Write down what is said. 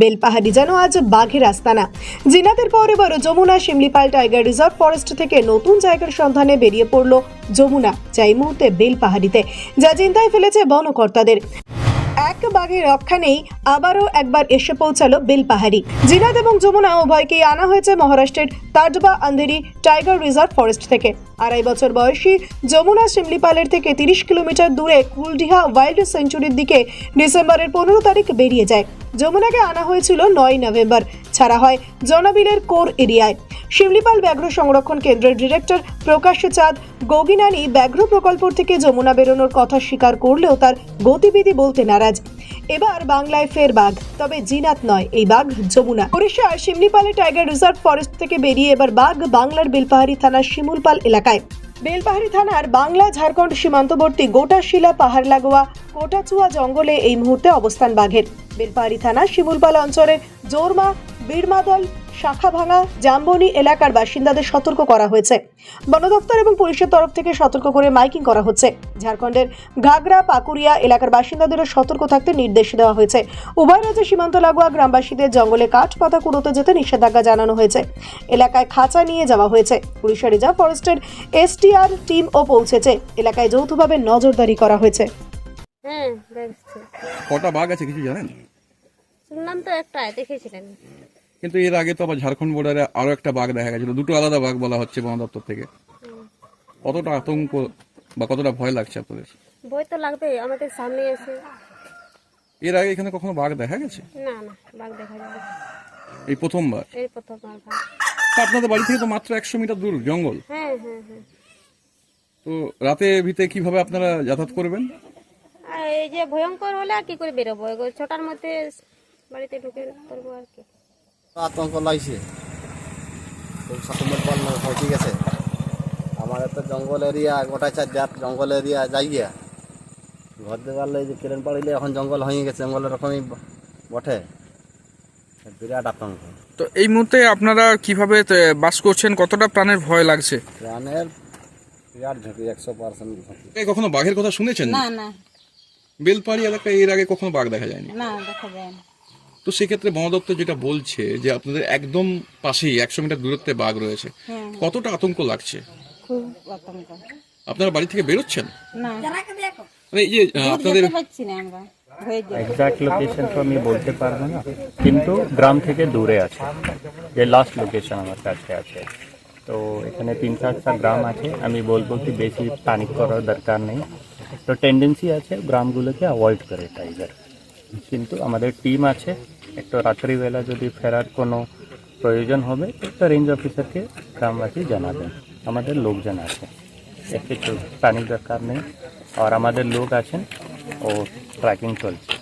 বেলপাহাড়ি যেন আজ বাঘের আস্তানা। জিনাদের পর এবার Jamuna Similipal tiger reserve forest থেকে নতুন জায়গার সন্ধানে বেরিয়ে পড়ল যমুনা যা এই মুহূর্তে বেলপাহাড়িতে, যা চিন্তায় ফেলেছে বনকর্তাদের। এক বাঘের রক্ষা নেই আবারও একবার এসে পৌঁছালো বেলপাহাড়ি জিনাদ এবং যমুনা উভয়কেই আনা হয়েছে মহারাষ্ট্রের Tadoba Andhari tiger reserve forest থেকে। আড়াই বছর বয়সী যমুনা শিমলিপালের থেকে তিরিশ কিলোমিটার দূরে কুলডিহা ওয়াইল্ড সেঞ্চুরির দিকে ডিসেম্বরের পনেরো তারিখ বেরিয়ে যায়। যমুনাকে আনা হয়েছিল নয় নভেম্বর। ছাড়া হয় জনবিলের কোর এরিয়ায়। শিমলিপাল ব্যাঘ্র সংরক্ষণ কেন্দ্রের ডিরেক্টর প্রকাশ চাঁদ গগিনানি ব্যাঘ্র প্রকল্প থেকে যমুনা বেরোনোর কথা স্বীকার করলেও তার গতিবিধি বলতে নারাজ। এবার বাংলায় ফের বাঘ, তবে জিনাত নয়, এই বাঘ যমুনা। উড়িষ্যার শিমলিপালে টাইগার রিজার্ভ ফরেস্ট থেকে বেরিয়ে এবার বাঘ বাংলার বেলপাহাড়ি থানার শিমুলপাল এলাকায়। বেলপাহাড়ি থানার বাংলা, ঝাড়খণ্ড সীমান্তবর্তী গোটাশিলা পাহাড় লাগোয়া কোটাচুয়া জঙ্গলে এই মুহূর্তে অবস্থান বাঘের। বেলপাহাড়ি থানা শিমুলপাল অঞ্চলের জোরমা, বীরমাদল শাখাভাঙা জাম্বনি এলাকার বাসিন্দাদের সতর্ক করা হয়েছে। বন দপ্তর এবং পুলিশের তরফ থেকে সতর্ক করে মাইকিং করা হচ্ছে। ঝাড়খণ্ডের ঘাগরা পাকুরিয়া এলাকার বাসিন্দাদেরও সতর্ক থাকতে নির্দেশ দেওয়া হয়েছে। উভয় রাজ্যের সীমান্ত লাগোয়া গ্রামবাসীদের জঙ্গলে কাঠ পাতা কুড়োতে যেতে নিষেধাজ্ঞা জানানো হয়েছে। এলাকায় খাঁচা নিয়ে যাওয়া হয়েছে। পুলিশের রিজার্ভ ফরেস্টের এসটিআর টিমও পৌঁছেছে। এলাকায় যৌথভাবে নজরদারি করা হয়েছে। হ্যাঁ দেখছি। কটা বাঘ আছে কিছু জানেন? শুনলাম তো একটা দেখেছিলেন। কিন্তু এর আগে তো আবার ঝাড়খণ্ড বর্ডারে আরও একটা বাঘ দেখা গেছিল। দুটো আলাদা বাঘ বলা হচ্ছে বন দপ্তর থেকে। কতটা আতঙ্ক বা কতটা ভয় লাগছে আপনাদের? ভয় তো লাগবে আমাদের সামনে এসে। এর আগে এখানে কখনো বাঘ দেখা গেছে? না না বাঘ দেখা যাবে এই প্রথমবার? এই প্রথম আর আপনাদের বাড়ি থেকে তো মাত্র একশো মিটার দূর জঙ্গল। হ্যাঁ হ্যাঁ হ্যাঁ। তো রাতে ভিতরে কীভাবে আপনারা যাতায়াত করবেন? এই যে ভয়ঙ্কর হলে আর কি করে বেরোবো? ছটার মধ্যে বাড়িতে ঢুকে করব আর কি। আতঙ্ক লাগছে। সকলের বল গেছে আমাদের তো জঙ্গল এরিয়া গোটা চার জাত জঙ্গল এরিয়া যাই গিয়া ঘর দেওয়ালে যে কেরেন পাড়িলে এখন জঙ্গল হয়ে গেছে জঙ্গলের রকমই বটে। বিরাট আতঙ্ক। তো এই মুহূর্তে আপনারা কীভাবে বাস করছেন? কতটা প্রাণের ভয় লাগছে? প্রাণের বিরাট ঝুঁকি একশো পার্সেন্ট ঝুঁকি। এই কখনো বাঘের কথা শুনেছেন? না না। বেলপাড়ি এলাকায় এর আগে কখনো বাঘ দেখা যায়নি? না দেখা যায় না তো সেক্ষেত্রে বন দপ্তর যেটা বলছে যে আপনাদের একদম পাশেই একশো মিটার দূরত্বে বাঘ রয়েছে হ্যাঁ। কতটা আতঙ্ক লাগছে? খুব আতঙ্ক। আপনারা বাড়ি থেকে বেরোচ্ছেন? না। মানে এই যে আপনাদের যেতে না আমরা। ভয়ে লোকেশন তো আমি বলতে পারব না কিন্তু গ্রাম থেকে দূরে আছে যে লাস্ট লোকেশন আমার কাছে আছে। তো এখানে তিন চারটা গ্রাম আছে আমি বলব কি বেশি প্যানিক করার দরকার নেই। তো টেন্ডেন্সি আছে গ্রামগুলোকে অ্যাভয়েড করে টাইগার কিন্তু আমাদের টিম আছে একটু রাত্রিবেলা যদি ফেরার কোনো প্রয়োজন হবে একটা রেঞ্জ অফিসারকে গ্রামবাসী জানাবেন। আমাদের লোকজন আছে। একটু প্যানিক দরকার নেই। আর আমাদের লোক আছেন ও ট্র্যাকিং চলছে।